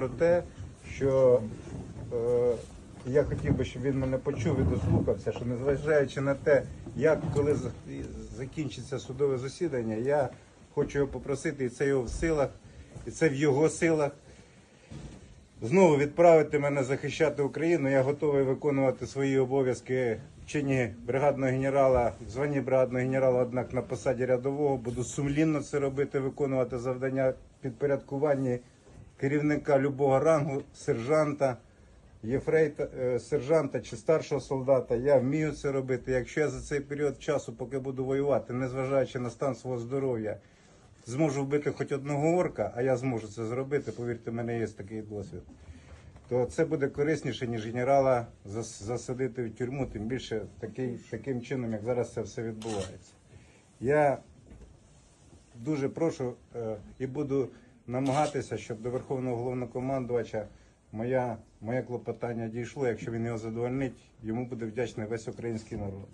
про те, що е, я хотів би, щоб він мене почув і дослухався, що незважаючи на те, як коли закінчиться судове засідання, я хочу його попросити, і це його в силах, і це в його силах. Знову відправити мене захищати Україну. Я готовий виконувати свої обов'язки в чині бригадного генерала, в званні бригадного генерала, однак на посаді рядового буду сумлінно це робити, виконувати завдання підпорядкування керівника любого рангу, сержанта, єфрейта, е, сержанта чи старшого солдата. Я вмію це робити. Якщо я за цей період часу, поки буду воювати, незважаючи на стан свого здоров'я, зможу вбити хоч одного орка, а я зможу це зробити, повірте, в мене є такий досвід. То це буде корисніше, ніж генерала засадити в тюрму, тим більше такий, таким чином, як зараз це все відбувається. Я дуже прошу е, і буду намагатися, щоб до Верховного головнокомандувача моя, моє клопотання дійшло. Якщо він його задовольнить, йому буде вдячний весь український народ.